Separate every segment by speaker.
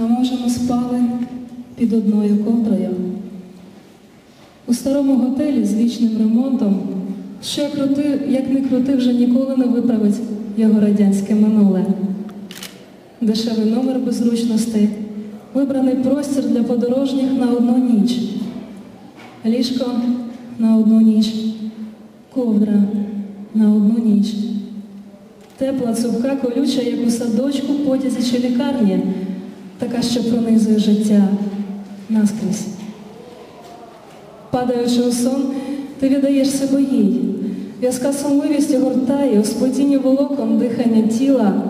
Speaker 1: А може ми спали під одною ковдрою? У старому готелі з вічним ремонтом, що як, крути, як не крути, вже ніколи не виправить його радянське минуле. Дешевий номер без зручностей, вибраний простір для подорожніх на одну ніч, ліжко на одну ніч, ковдра на одну ніч. Тепла, цупка, колюча, як у садочку, потязі чи лікарні, така, що пронизує життя наскрізь. Падаючи у сон, ти віддаєш себе їй. В'язка сонливість огортає, у спотінні волокон дихання тіла.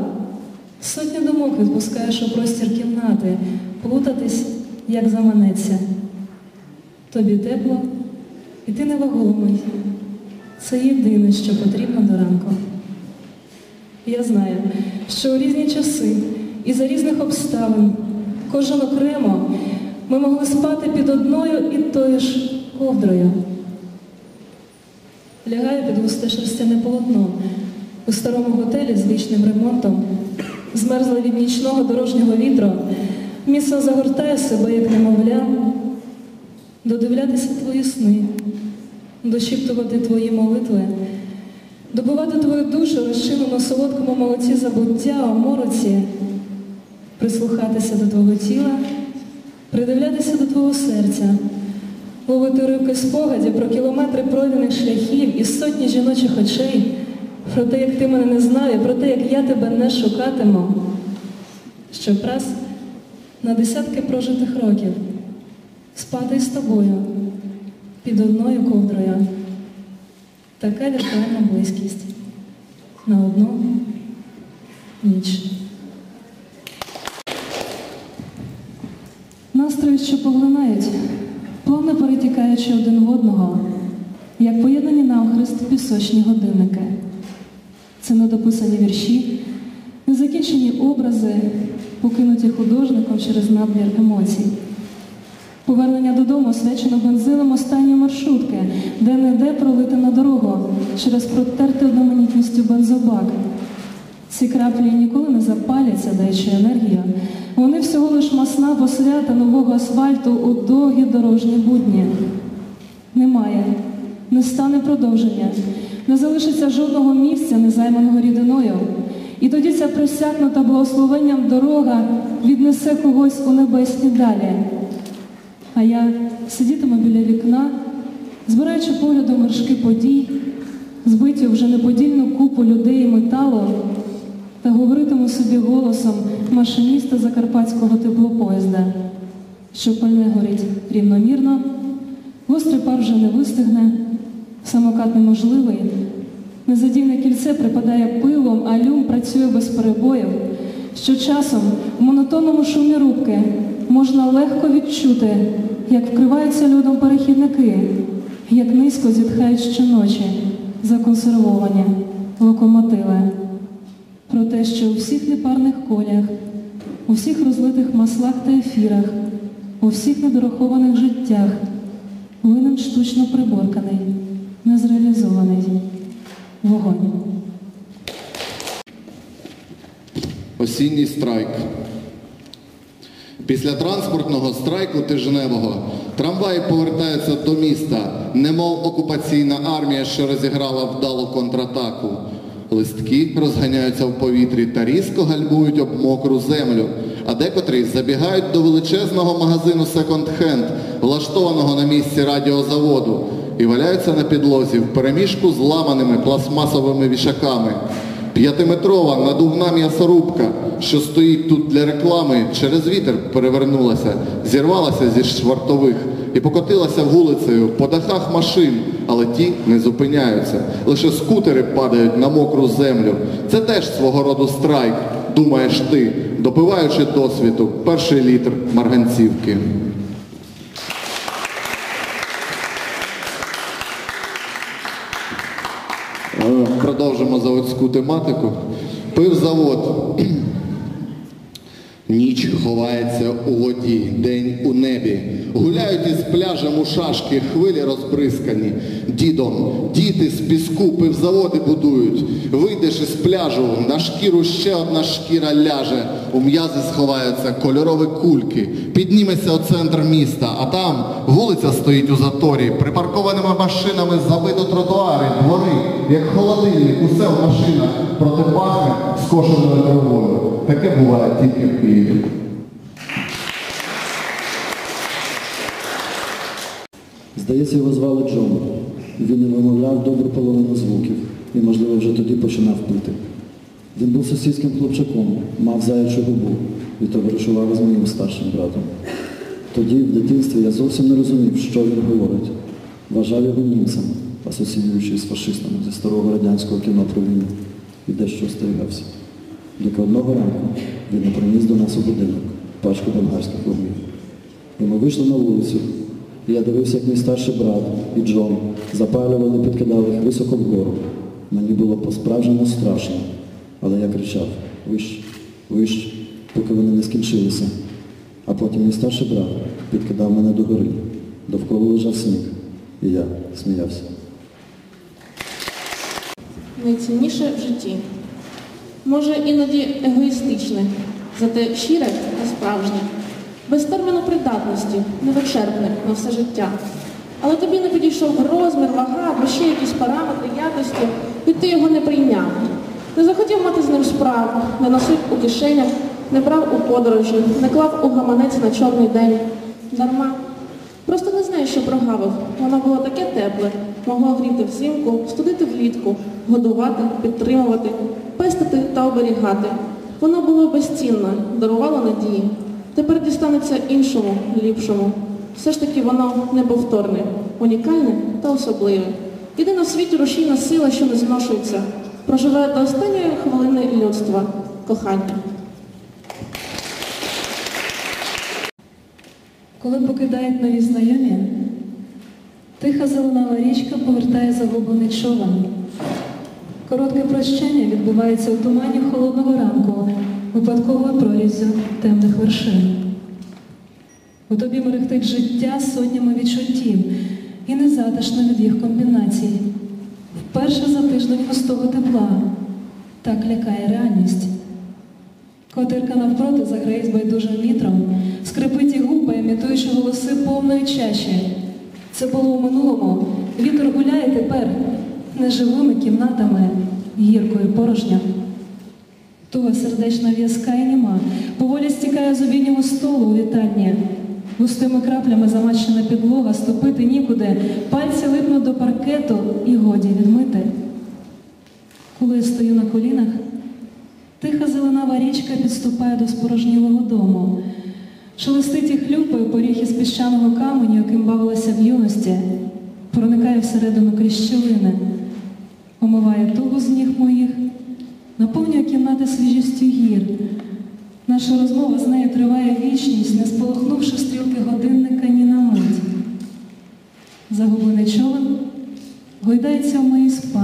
Speaker 1: Сотні думок відпускаєш у простір кімнати, плутатись, як заманеться. Тобі тепло, і ти невагомий. Це єдине, що потрібно до ранку. Я знаю, що у різні часи і за різних обставин, кожен окремо, ми могли спати під одною і тою ж ковдрою. Лягаю під густе шерстяне полотно у старому готелі з вічним ремонтом, змерзла від нічного дорожнього вітру, місце загортає себе, як немовля, додивлятися твої сни, дошіптувати твої молитви, добивати твою душу, розчинену солодкому молоці забуття, у мороці, прислухатися до твого тіла, придивлятися до твого серця, ловити ривки спогадів про кілометри пройдених шляхів і сотні жіночих очей, про те, як ти мене не знав, і про те, як я тебе не шукатиму, щоб раз на десятки прожитих років спати з тобою під одною ковдрою. Така віртуальна близькість на одну ніч. Настрої, що поглинають, плавно перетікаючи один в одного, як поєднані навхрест пісочні годинники. Це недописані вірші, незакінчені образи, покинуті художником через надмір емоцій. Повернення додому освячено бензином останньої маршрутки, де не де пролити на дорогу через протертий одноманітністю бензобак. Ці краплі ніколи не запаляться, даючи енергію. Вони всього лиш масна посвята нового асфальту у довгі дорожні будні. Немає, не стане продовження, не залишиться жодного місця, не займаного рідиною. І тоді ця просякнута благословенням дорога віднесе когось у небесні далі. А я сидітиму біля вікна, збираючи поглядом вершки подій, збиті вже неподільну купу людей і металу, та говоритиму собі голосом машиніста закарпатського теплопоїзда, що пальне горить рівномірно, гострий пар вже не вистигне, самокат неможливий, незадійне кільце припадає пилом, а люм працює без перебоїв, що часом в монотонному шумі рубки можна легко відчути, як вкриваються льодом перехідники, як низько зітхають щоночі законсервовані локомотиви. Про те, що у всіх непарних колях, у всіх розлитих маслах та ефірах, у всіх недорахованих життях винен штучно приборканий, незреалізований вогонь.
Speaker 2: Осінній страйк. Після транспортного страйку тижневого трамваї повертаються до міста, немов окупаційна армія, що розіграла вдалу контратаку. Листки розганяються в повітрі та різко гальмують об мокру землю, а декотрі забігають до величезного магазину секонд-хенд, влаштованого на місці радіозаводу, і валяються на підлозі в переміжку з ламаними пластмасовими вішаками. П'ятиметрова надувна м'ясорубка, що стоїть тут для реклами, через вітер перевернулася, зірвалася зі швартових і покотилася вулицею по дахах машин, але ті не зупиняються. Лише скутери падають на мокру землю. Це теж свого роду страйк, думаєш ти, допиваючи досвіду перший літр марганцівки. Е, Продовжимо заводську тематику. Пив завод. Ніч ховається у воді, день у небі. Гуляють із пляжем у шашки, хвилі розбризкані. Дідом, діти з піску пивзаводи будують. Вийдеш із пляжу, на шкіру ще одна шкіра ляже. У м'язи сховаються кольорові кульки. Підніметься у центр міста, а там вулиця стоїть у заторі. Припаркованими машинами забито тротуари, двори, як холодильник, усе в машинах, проте пахне скошеною травою. Таке буває тільки в Києві.
Speaker 3: Здається, його звали Джон. Він не вимовляв добру половину звуків і, можливо, вже тоді починав пити. Він був сусідським хлопчаком, мав заячу губу і товаришував із моїм старшим братом. Тоді, в дитинстві, я зовсім не розумів, що він говорить. Вважав його німцем, асоціюючи з фашистами зі старого радянського кіно про війну, і дещо остерігався. Доки одного ранку він не приніс до нас у будинок пачку болгарських вогнів. І ми вийшли на вулицю, і я дивився, як мій старший брат і Джон запалювали, підкидали їх високо вгору. Мені було по-справжньому страшно, але я кричав вищ, вищ, поки вони не скінчилися. А потім мій старший брат підкидав мене догори. Довкола лежав сніг, і я сміявся.
Speaker 4: найцінніше в житті. Може, іноді егоїстичне, зате щире та справжнє, без терміну придатності, невичерпне на все життя. Але тобі не підійшов розмір, вага або ще якісь параметри якості, і ти його не прийняв. Не захотів мати з ним справу, не носив у кишенях, не брав у подорожі, не клав у гаманець на чорний день. Дарма. Просто не знаю, що прогавив. Воно було таке тепле, могло гріти взимку, студити влітку, годувати, підтримувати, пестити та оберігати. Воно було безцінне, дарувало надії. Тепер дістанеться іншому, ліпшому. Все ж таки воно неповторне, унікальне та особливе. Єдина в світі рушійна сила, що не зношується, проживає до останньої хвилини людства кохання.
Speaker 1: Коли покидають нові знайомі, тиха зеленава річка повертає загублений човен. Коротке прощання відбувається у тумані холодного ранку, випадковою проріззю темних вершин. У тобі мерехтить життя сотнями відчуттів і незатишно від їх комбінацій. Вперше за тиждень густого тепла. Так лякає реальність. Котирка навпроти заграє з байдужим вітром, скрипить і гупає, імітуючи голоси повної чаші. Це було у минулому. Вітер гуляє тепер неживими кімнатами, гіркою порожня. Туга сердечна в'язка і німа, поволі стікає з обіднього столу у вітальні. Густими краплями замащена підлога, ступити нікуди, пальці липнуть до паркету і годі відмити. Коли я стою на колінах, Тиха зеленава річка підступає до спорожнілого дому. Шелестить і хлюпає поріг із піщаного каменю, яким бавилася в юності, проникає всередину крізь щілини, омиває тугу з ніг моїх, наповнює кімнати свіжістю гір. Наша розмова з нею триває вічність, не сполохнувши стрілки годинника ні на мить. Загублений човен гойдається в моїй спальні,